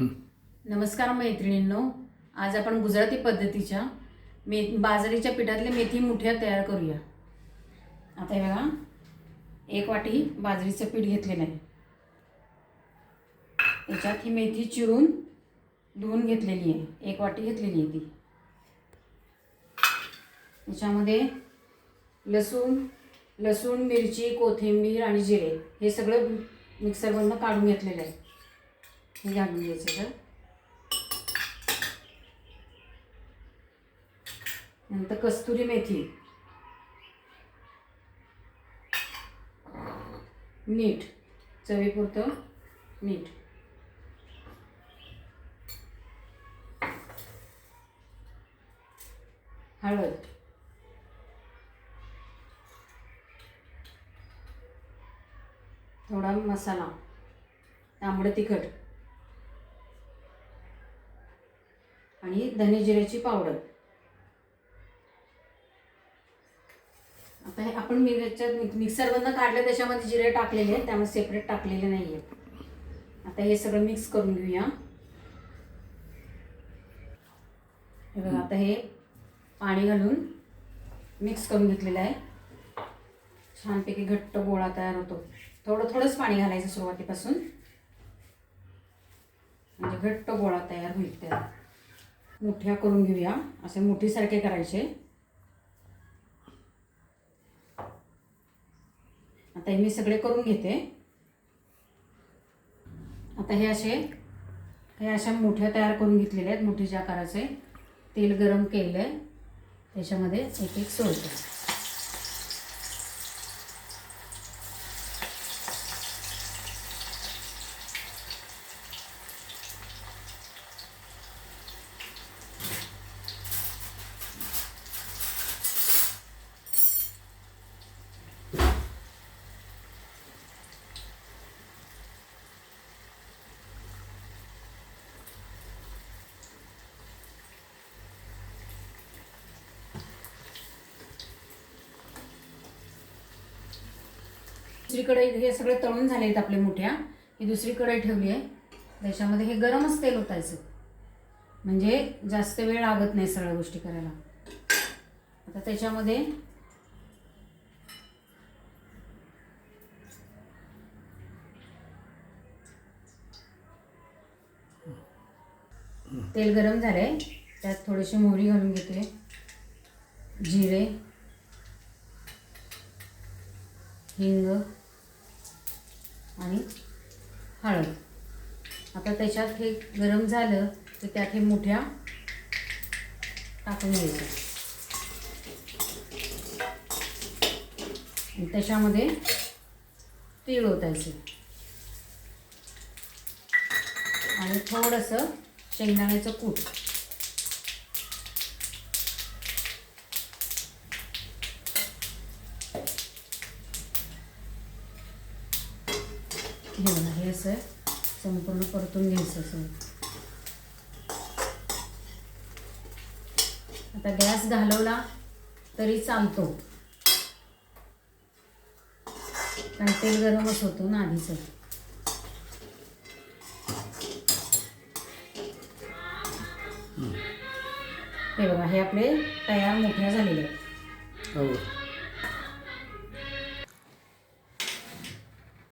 नमस्कार मैत्रिणींनो आज आपण गुजराती पद्धतीच्या मे बाजरीच्या पिठातले मेथी मुठ्या तयार करूया. आता हे बघा एक वाटी बाजरीचं पीठ घेतलेलं आहे. त्याच्यात ही मेथी चिरून धुवून घेतलेली आहे. एक वाटी घेतलेली आहे ती. त्याच्यामध्ये लसूण लसूण मिरची कोथिंबीर आणि जिरे हे सगळं मिक्सरमधनं काढून घेतलेलं आहे. हे घालून घ्यायचं नंतर कस्तुरी मेथी मीठ चवीपुरतं मीठ हळद थोडा मसाला. तांबडं तिखट. आणि धनेजिऱ्याची पावडर. आता हे आपण मी याच्यात मिक्सरमधनं काढलं त्याच्यामध्ये जिरे टाकलेले आहेत त्यामुळे सेपरेट टाकलेले नाही आहेत आता हे सगळं मिक्स करून घेऊया. हे बघा आता हे पाणी घालून मिक्स करून घेतलेलं आहे. छानपैकी घट्ट गोळा तयार होतो. थोडं थोडंच पाणी घालायचं सुरुवातीपासून. म्हणजे घट्ट गोळा तयार होईल त्याला मोठ्या करून घेऊया. असे मोठीसारखे करायचे. आता हे मी सगळे करून घेते. आता हे असे हे अशा मोठ्या तयार करून घेतलेल्या आहेत मोठीच्या आकाराचे तेल गरम केलं आहे त्याच्यामध्ये एक एक सोडते दुसरी कढई हे सगळे तळून झाले आहेत आपले मोठ्या. ही दुसरी कढई ठेवली आहे. त्याच्यामध्ये हे गरमच तेल होतायचं म्हणजे जास्त वेळ लागत नाही सगळ्या गोष्टी करायला. आता त्याच्यामध्ये तेल गरम झाले त्यात थोडीशी मोहरी घालून घेते. जिरे. हिंग. आणि हळद. आता त्याच्यात हे गरम झालं तर त्यात हे मोठ्या टाकून घ्यायचं. त्याच्यामध्ये तीळ ओतायचे. आणि थोडंसं शेंगदाण्याचं कूट. हे बघा हे असं संपूर्ण परतून घ्यायचं असं. आता गॅस घालवला तरी चालतो. कारण तेल गरमच होतो ना आधीच. हे बघा हे आपले तयार मोठ्या झालेले आहेत. हो.